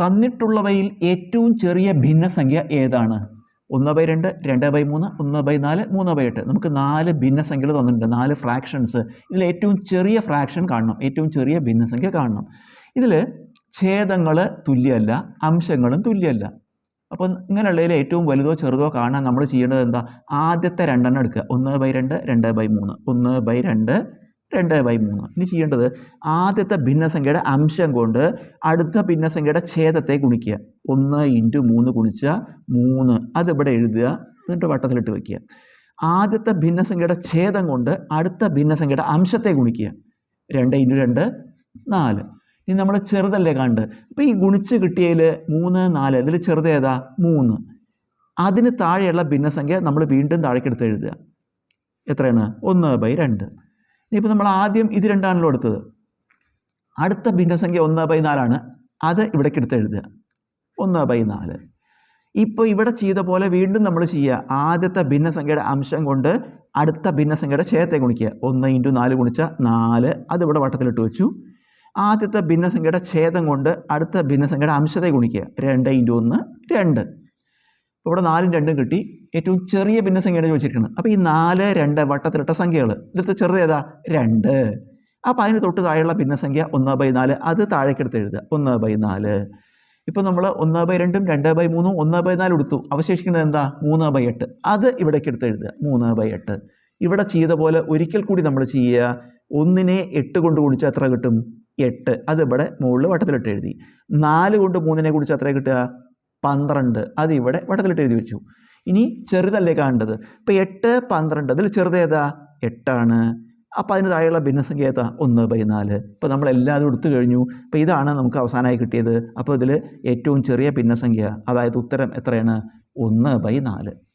തന്നിട്ടുള്ളവയിൽ ഏറ്റവും ചെറിയ ഭിന്നസംഖ്യ ഏതാണ്? ഒന്ന് ബൈ രണ്ട് രണ്ട് ബൈ മൂന്ന് ഒന്ന് ബൈ നാല് മൂന്ന് ബൈ എട്ട്. നമുക്ക് നാല് ഭിന്നസംഖ്യകൾ തന്നിട്ടുണ്ട് നാല് ഫ്രാക്ഷൻസ് ഇതിൽ ഏറ്റവും ചെറിയ ഫ്രാക്ഷൻ കാണണം ഏറ്റവും ചെറിയ ഭിന്നസംഖ്യ കാണണം. ഇതിൽ ഛേദങ്ങൾ തുല്യമല്ല അംശങ്ങളും തുല്യമല്ല. അപ്പോൾ ഇങ്ങനെയുള്ളതിൽ ഏറ്റവും വലുതോ ചെറുതോ കാണാൻ നമ്മൾ ചെയ്യേണ്ടത് എന്താ? ആദ്യത്തെ രണ്ടെണ്ണം എടുക്കുക. ഒന്ന് ബൈ രണ്ട് രണ്ട് ബൈ മൂന്ന്. ഒന്ന് ബൈ രണ്ട് രണ്ട് ബൈ മൂന്ന്. ഇനി ചെയ്യേണ്ടത് ആദ്യത്തെ ഭിന്നസംഖ്യയുടെ അംശം കൊണ്ട് അടുത്ത ഭിന്നസംഖ്യയുടെ ഛേദത്തെ ഗുണിക്കുക. ഒന്ന് ഇന്റു മൂന്ന് ഗുണിച്ച മൂന്ന്. അതിവിടെ എഴുതുക. എന്നിട്ട് വട്ടത്തിലിട്ട് വയ്ക്കുക ആദ്യത്തെ ഭിന്നസംഖ്യയുടെ ഛേദം കൊണ്ട് അടുത്ത ഭിന്നസംഖ്യയുടെ അംശത്തെ ഗുണിക്കുക. രണ്ട് ഇന്റു രണ്ട് നാല്. ഇനി നമ്മൾ ചെറുതല്ലേ കണ്ട്. അപ്പോൾ ഈ ഗുണിച്ച് കിട്ടിയതിൽ മൂന്ന് നാല്. ഇതിൽ ചെറുത് ഏതാ? മൂന്ന്. അതിന് താഴെയുള്ള ഭിന്നസംഖ്യ നമ്മൾ വീണ്ടും താഴേക്കെടുത്ത് എഴുതുക. എത്രയാണ്? ഒന്ന് ബൈ രണ്ട്. ഇനിയിപ്പോൾ നമ്മൾ ആദ്യം ഇത് രണ്ടാണല്ലോ എടുത്തത്. അടുത്ത ഭിന്നസംഖ്യ ഒന്ന് ബൈ നാലാണ് അത് ഇവിടേക്ക് എടുത്ത് എഴുതുക. ഒന്ന് ബൈ നാല് ഇപ്പോൾ ഇവിടെ ചെയ്ത പോലെ വീണ്ടും നമ്മൾ ചെയ്യുക. ആദ്യത്തെ ഭിന്നസംഖ്യയുടെ അംശം കൊണ്ട് അടുത്ത ഭിന്നസംഖ്യയുടെ ഛേദത്തെ ഗുണിക്കുക. ഒന്ന് ഇന്റു നാല് ഗുണിച്ചാൽ നാല്. അത് ഇവിടെ വട്ടത്തിലിട്ട് വെച്ചു. ആദ്യത്തെ ഭിന്നസംഖ്യയുടെ ഛേദം കൊണ്ട് അടുത്ത ഭിന്നസംഖ്യയുടെ അംശത്തെ ഗുണിക്കുക. രണ്ട് ഇന്റു ഒന്ന് രണ്ട്. ഇവിടെ നാലും രണ്ടും കിട്ടി. ഏറ്റവും ചെറിയ ഭിന്നസംഖ്യയാണ് ചോദിച്ചിരിക്കുന്നത്. അപ്പോൾ ഈ നാല് രണ്ട് വട്ടത്തിലിട്ട സംഖ്യകൾ ഇതിലത്തെ ചെറുത് ഏതാ? രണ്ട്. അപ്പോൾ അതിന് തൊട്ട് താഴെയുള്ള ഭിന്നസംഖ്യ ഒന്ന് ബൈ നാല് അത് താഴേക്കെടുത്ത് എഴുതുക. ഒന്ന് ബൈ നാല്. ഇപ്പോൾ നമ്മൾ ഒന്ന് ബൈ രണ്ടും രണ്ട് ബൈ മൂന്നും ഒന്ന് ബൈ നാല് എടുത്തു അവശേഷിക്കുന്നത് എന്താ? മൂന്ന് ബൈ എട്ട്. അത് ഇവിടേക്ക് എടുത്ത് എഴുതുക. മൂന്ന് ബൈ എട്ട്. ഇവിടെ ചെയ്ത പോലെ ഒരിക്കൽ കൂടി നമ്മൾ ചെയ്യുക. ഒന്നിനെ എട്ട് കൊണ്ട് കുടിച്ചാൽ എത്ര കിട്ടും? എട്ട്. അത് ഇവിടെ മുകളിൽ വട്ടത്തിലിട്ട് എഴുതി. നാല് കൊണ്ട് മൂന്നിനെ കുടിച്ചാൽ എത്ര കിട്ടുക? പന്ത്രണ്ട്. അത് ഇവിടെ വട്ടത്തിലിട്ട് എഴുതി വെച്ചു. ഇനി ചെറുതല്ലേ കാണേണ്ടത്? ഇപ്പോൾ എട്ട് പന്ത്രണ്ട്. അതിൽ ചെറുതേതാ എട്ടാണ്. അപ്പോൾ അതിന് താഴെയുള്ള ഭിന്നസംഖ്യ ഏതാ? ഒന്ന് ബൈ നാല്. ഇപ്പോൾ നമ്മൾ എല്ലാവരും എടുത്തു കഴിഞ്ഞു. അപ്പോൾ ഇതാണ് നമുക്ക് അവസാനമായി കിട്ടിയത്. അപ്പോൾ ഇതിൽ ഏറ്റവും ചെറിയ ഭിന്നസംഖ്യ അതായത് ഉത്തരം എത്രയാണ്? ഒന്ന് ബൈ നാല്.